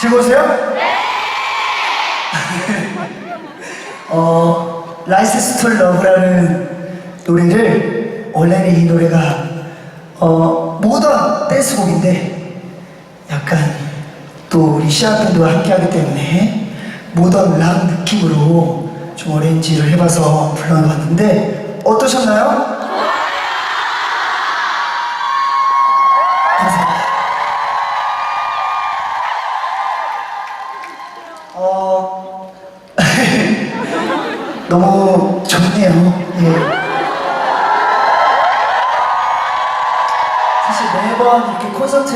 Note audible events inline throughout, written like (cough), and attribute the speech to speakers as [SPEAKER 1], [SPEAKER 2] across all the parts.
[SPEAKER 1] 즐거우세요? 네! (laughs) 어, 라이센스 툴 러브라는 노래를 원래는 이 노래가 어, 모던 댄스곡인데 약간 또 우리 시아분들과 함께 하기 때문에 모던 락 느낌으로 좀 어레인지를 해봐서 불러봤는데 어떠셨나요?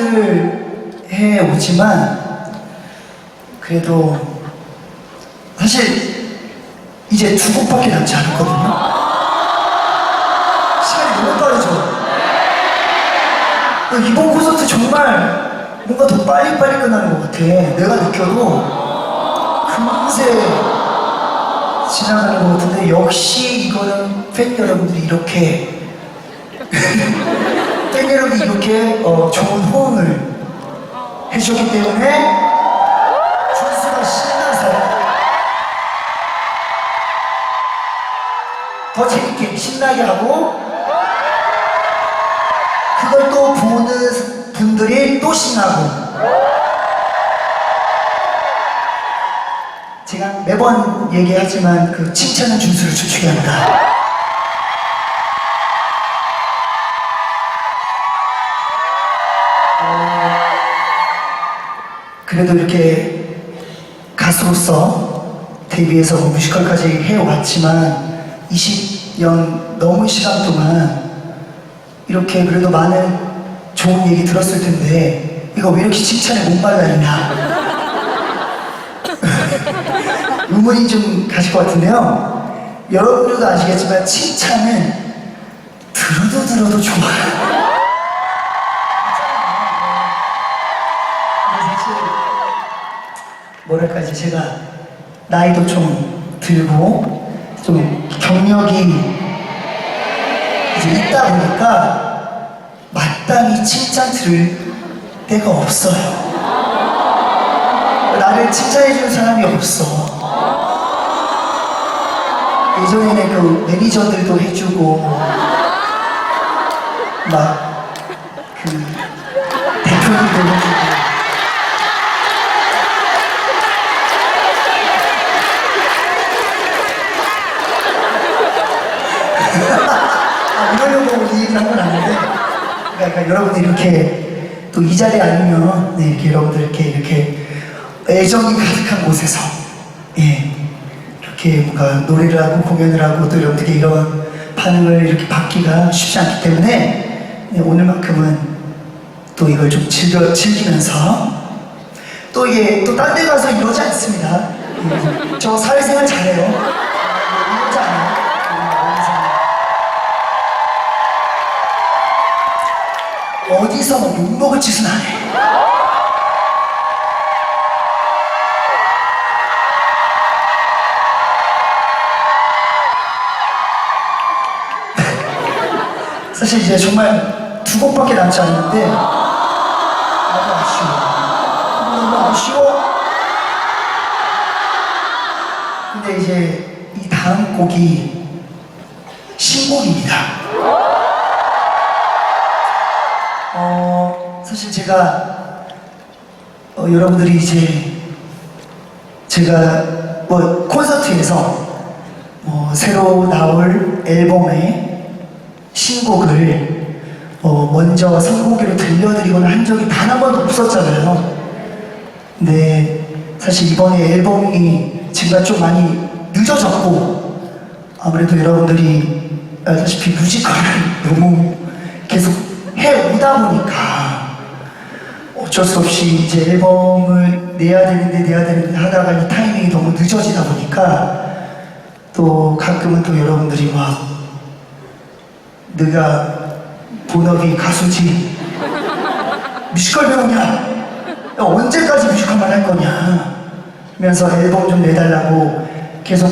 [SPEAKER 1] 콘서트를 해 오지만 그래도 사실 이제 두 곡밖에 남지 않았거든요. 시간이 너무 빠르죠. 어, 이번 콘서트 정말 뭔가 더 빨리빨리 끝나는 것 같아. 내가 느껴도 금세 지나가는 것 같은데 역시 이거는 팬 여러분들이 이렇게 팬 여러분이 이렇게 어, 좋은 호응을 해주셨기 때문에 준수가 신나서 더 재밌게 신나게 하고 그걸 또 보는 분들이 또 신나고 제가 매번 얘기하지만 그 칭찬은 준수를 주축이 합니다. 그래도 이렇게 가수로서 데뷔해서 뮤지컬까지 해왔지만 20년 넘은 시간 동안 이렇게 그래도 많은 좋은 얘기 들었을 텐데 이거 왜 이렇게 칭찬에 목말라있나 (laughs) 의문이 좀 가실 것 같은데요. 여러분들도 아시겠지만 칭찬은 들어도 들어도 좋아요. 뭐랄까 이제 제가 나이도 좀 들고 좀 경력이 이제 있다 보니까 마땅히 칭찬 들을 데가 없어요. 나를 칭찬해주는 사람이 없어. 예전에는 그 매니저들도 해주고, 막, 그, 대표님도 해주고. 아, 이러려고 이 얘기를 한 건 아닌데, 그러니까 여러분들 이렇게 또 이 자리에 아니면, 네, 이렇게 여러분들 이렇게, 이렇게 애정이 가득한 곳에서, 예, 이렇게 뭔가 노래를 하고 공연을 하고 또 여러분들이 이런 반응을 이렇게 받기가 쉽지 않기 때문에 네, 오늘만큼은 또 이걸 좀 즐겨, 즐기면서 또 이게 또 딴 데 가서 이러지 않습니다. 예, 저 사회생활 잘해요. 어디서 뭐 욕먹을 짓은 안 해. (laughs) 사실 이제 정말 두 곡밖에 남지 않는데 나도 아쉬워. 너무 아쉬워. 근데 이제 이 다음 곡이 신곡입니다. 어, 사실 제가 어, 여러분들이 이제 제가 뭐 콘서트에서 뭐 새로 나올 앨범에 신곡을 어, 먼저 선곡기로 들려드리거나 한 적이 단 한 번도 없었잖아요. 근데 사실 이번에 앨범이 제가 좀 많이 늦어졌고 아무래도 여러분들이 알다시피 뮤지컬을 (laughs) 너무 계속 해오다 보니까 어쩔 수 없이 이제 앨범을 내야 되는데 내야 되는데 하다가 이 타이밍이 너무 늦어지다 보니까 또 가끔은 또 여러분들이 막 네가 본업이 가수지. 뮤지컬 배우냐? 야, 언제까지 뮤지컬만 할 거냐? 하면서 앨범 좀 내달라고 계속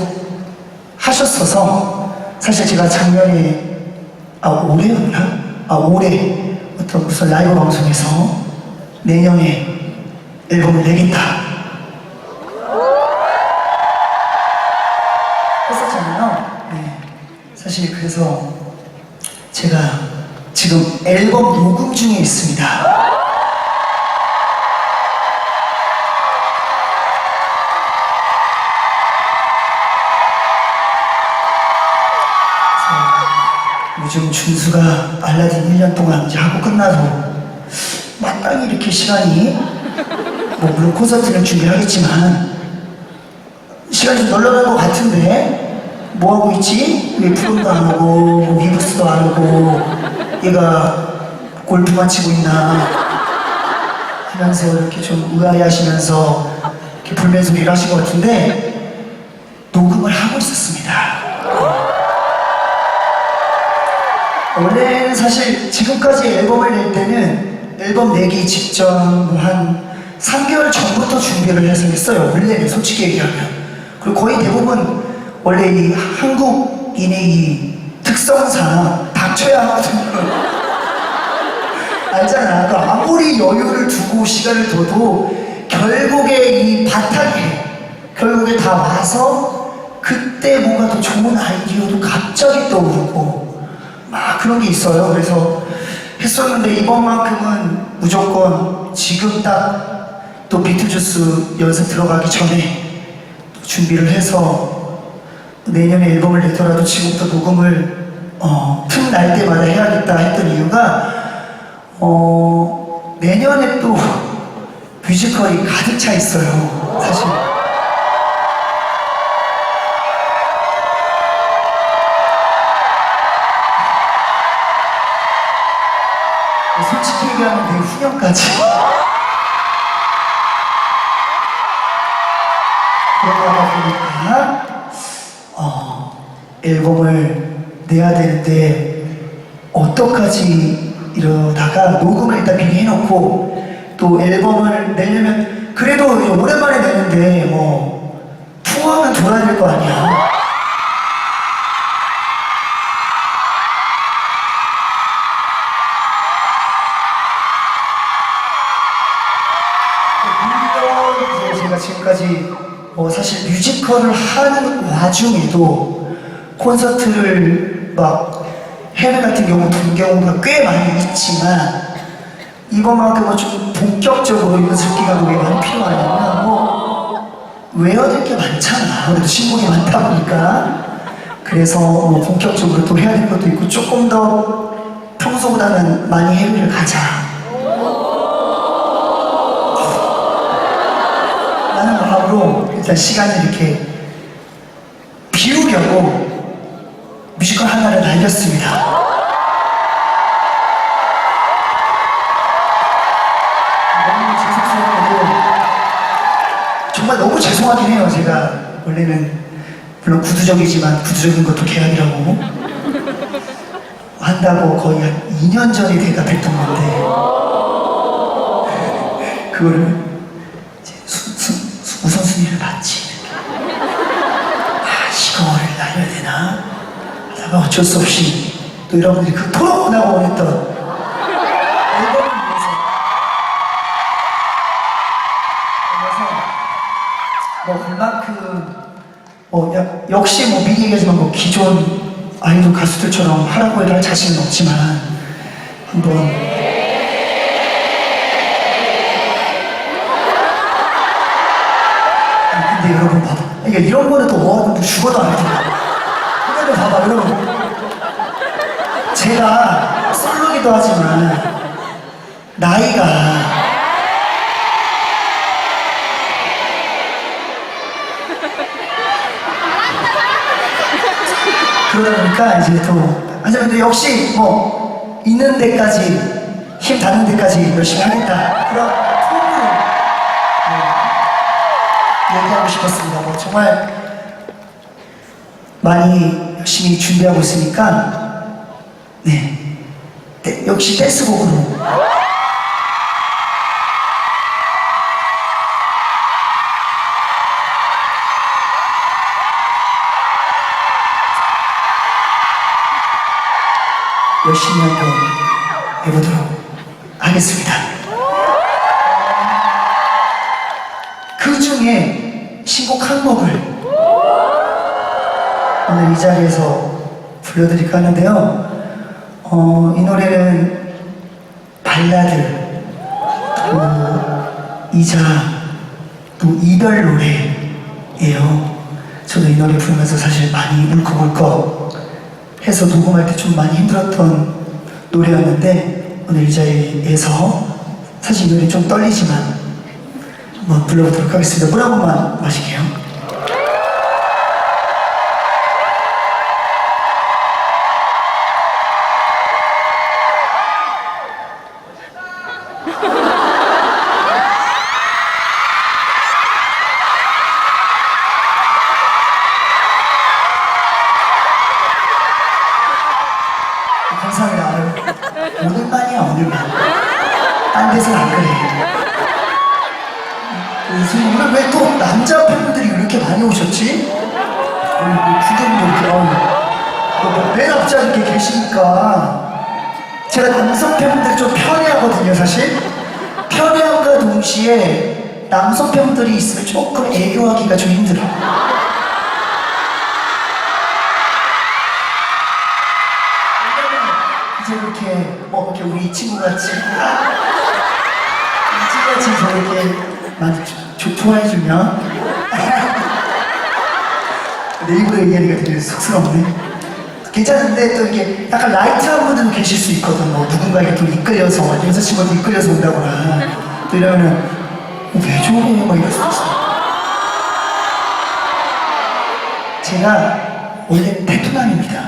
[SPEAKER 1] 하셨어서 사실 제가 작년에 아 올해였나? 아 올해 무슨 라이브 방송에서 내년에 앨범을 내겠다. 했었잖아요. 네. 사실 그래서 제가 지금 앨범 녹음 중에 있습니다. 요즘 준수가 알라딘 1년 동안 이제 하고 끝나서 마땅히 이렇게 시간이 뭐 물론 콘서트를 준비하겠지만 시간이 좀 널널한 것 같은데 뭐 하고 있지? 왜 프롬도 안 하고 뭐 위브스도 안 하고 얘가 골프만 치고 있나 하면서 이렇게 좀 의아해 하시면서 이렇게 불면 소리를 하신 것 같은데 녹음을 하고 원래는 사실 지금까지 앨범을 낼 때는 앨범 내기 직전 뭐 한 3개월 전부터 준비를 해서 했어요. 원래는 솔직히 얘기하면. 그리고 거의 대부분 원래 이 한국인의 이 특성상 닥쳐야 하거든요. (laughs) 알잖아. 그러니까 아무리 여유를 두고 시간을 둬도 결국에 이 바탕에 결국에 다 와서 그때 뭔가 더 좋은 아이디어도 갑자기 떠오르고 막 그런 게 있어요. 그래서 했었는데 이번만큼은 무조건 지금 딱 또 비트주스 연습 들어가기 전에 또 준비를 해서 내년에 앨범을 내더라도 지금부터 녹음을 어, 틈날 때마다 해야겠다 했던 이유가 어, 내년에 또 뮤지컬이 가득 차 있어요. 사실. 솔직히 얘기하면 되게 후년까지. 그러다 보니까, 어, 앨범을 내야 되는데, 어떡하지 이러다가 녹음을 일단 미리 해놓고, 또 앨범을 내려면, 그래도 오랜만에 내는데, 뭐, 투어는 돌아야 될 거 아니야. 뮤지컬을 하는 와중에도 콘서트를 막 해외 같은 경우 본 경우가 꽤 많이 있지만 이번만큼은 좀 본격적으로 연습 기간이 왜 많이 필요하냐면 뭐 외워야 될게 많잖아. 아무래도 신곡이 많다 보니까. 그래서 뭐 본격적으로 또 해야 될 것도 있고 조금 더 평소보다는 많이 해외를 가자 일단 시간을 이렇게 비우려고 뮤지컬 하나를 날렸습니다. 너무 죄송스럽게도 정말 너무 죄송하긴 해요. 제가 원래는 물론 구두적이지만 구두적인 것도 계약이라고 한다고 거의 한 2년 전에 대답했던 건데 그거를 우선순위를 받지. 아, 이거를 날려야 되나? 하다가 어쩔 수 없이 또 여러분들이 그토록 원하고 원했던 앨범을 위해서 그래서 뭐 그만큼 뭐 야- 역시 뭐 미리 얘기하지만 뭐 기존 아이돌 가수들처럼 하라고 해도 할 자신은 없지만 한번 근데 여러분 봐봐. 그러니까 이런 거는 또 뭐, 뭐 죽어도 안 해도 근데 봐봐, 여러분. 제가 솔로기도 하지만, 나이가. 그러다 보니까 이제 또, 하지만 근데 역시 뭐, 있는 데까지, 힘 닿는 데까지 열심히 하겠다. 그런 얘기하고 싶었습니다. 뭐 정말 많이 열심히 준비하고 있으니까 네, 네, 역시 댄스곡으로 열심히 한번 해보도록 오늘 이 자리에서 불러드릴까 하는데요. 어, 이 노래는 발라드, 또 이자 또 이별 노래예요. 저도 이 노래 부르면서 사실 많이 울컥울컥 해서 녹음할 때 좀 많이 힘들었던 노래였는데 오늘 이 자리에서 사실 이 노래 좀 떨리지만 한번 불러보도록 하겠습니다. 물 한 번만 마실게요. 오늘만이야 오늘만. 딴 데서는 안 그래. 요즘 오늘 왜 또 남자 팬분들이 이렇게 많이 오셨지? 우리 뭐 이렇게 어, 맨 앞자리 이렇게 계시니까 제가 남성 팬분들 좀 편해하거든요 사실 편해함과 동시에 남성 팬분들이 있으면 조금 애교하기가 좀 힘들어 이렇게 우리 친구같이 친구같이 저렇게 조- 좋아해주면? 내 입으로 얘기하니까 되게 쑥스럽네. 괜찮은데 또 이렇게 약간 라이트한 분들도 계실 수 있거든 뭐 누군가에게 또 이끌려서 여자친구한테 이끌려서 온다거나. 또 이러면은 어, 왜 저래 막 이럴 수 있어. 제가 원래 테토남입니다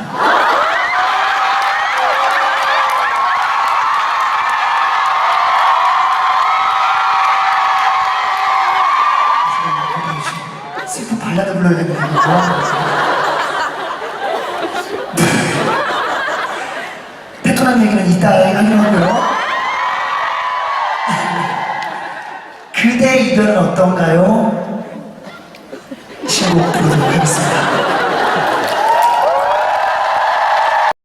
[SPEAKER 1] 발라드 불러야 되는 거예요. 패턴한 얘기는 이따 하기로 하고요. 그대 이별은 어떤가요? 신곡 부르도록 하겠습니다.